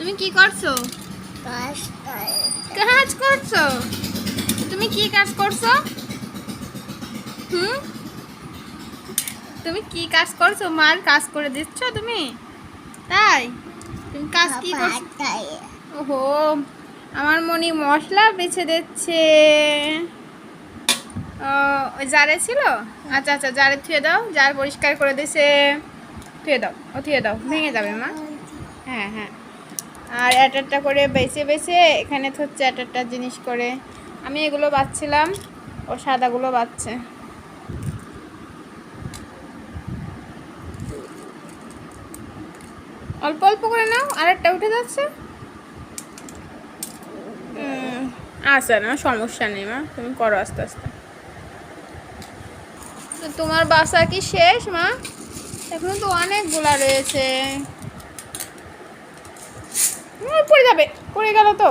তুমি কি করছ? কাজ করছ? তুমি কি কাজ করছ? হুম? তুমি কি কাজ করছ? মার কাজ করে দিচ্ছ তুমি? তাই? তুমি কাজ কি করছ? ওহো আমার মনি মশলা বেছে দিচ্ছে। ও, ওই জারে ছিল? আচ্ছা আচ্ছা জারে থুয়ে দাও। জার পরিষ্কার করে দিছে। থুয়ে দাও ও থুয়ে দাও। ভেঙে যাবে মা। হ্যাঁ হ্যাঁ। আর এক একটা করে বেছে বেছে এখানে হচ্ছে এক একটা জিনিস করে। আমি এগুলো বাচ্ছিলাম, ও সাদাগুলো বাচ্ছে। অল্প অল্প করে নাও, আরেকটা উঠে যাচ্ছে। আচ্ছা না, সমস্যা নেই মা, তুমি করো আস্তে আস্তে। তো তোমার বাসা কি শেষ মা? এখনও তো অনেকগুলা রয়েছে। পড়ে যাবে পড়ে গেল তো।